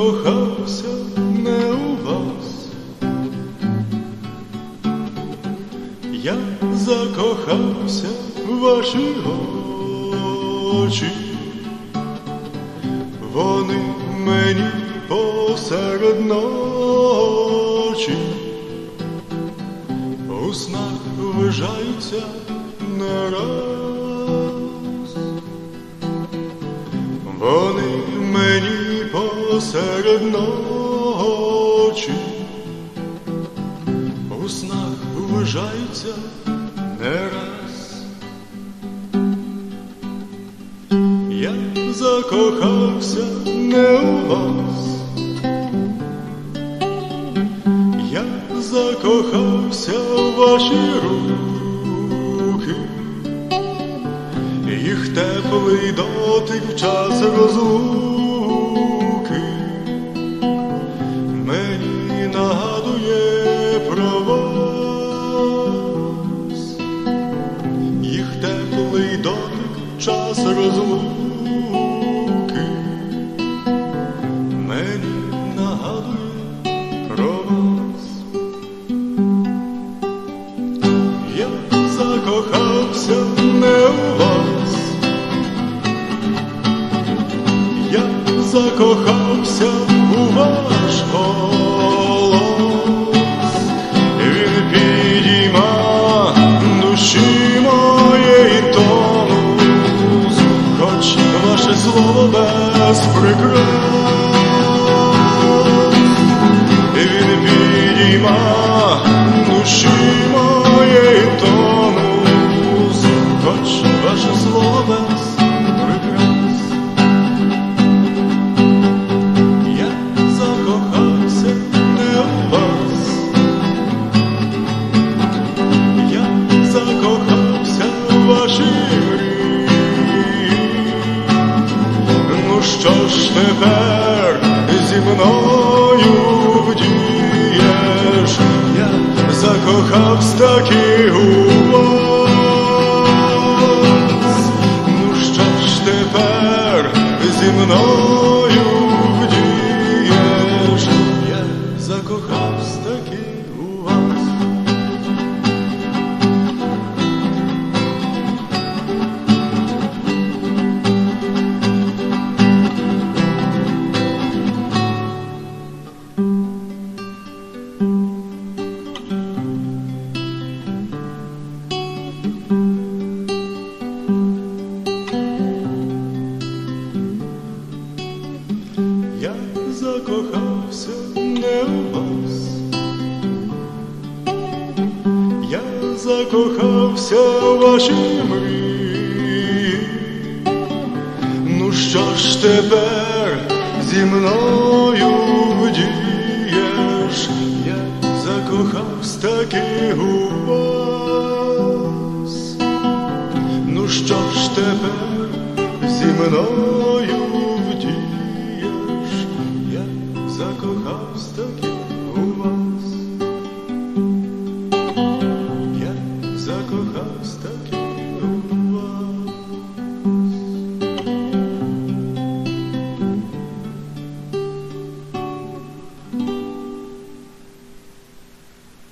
кохався не у вас, я закохався в ваші очі, вони мені посеред ночі, у снах вижаються не раз. Вони мені посеред ночі, у снах вижаються не раз. Я закохався не у вас, я закохався в ваші руки, їх теплий дотик в час розлуки не у вас, я закохався у ваш голос, він підійма душі моєї тонус, хоч ваше слово без прикрас, Що ж тепер зі мною вдієш? Я закохавсь таки у вас. Ну що ж тепер зі мною закохався не у вас, я закохався в ваші мрії. Ну що ж тепер зі мною вдієш? Я закохався таки у вас. Ну що ж тепер зі мною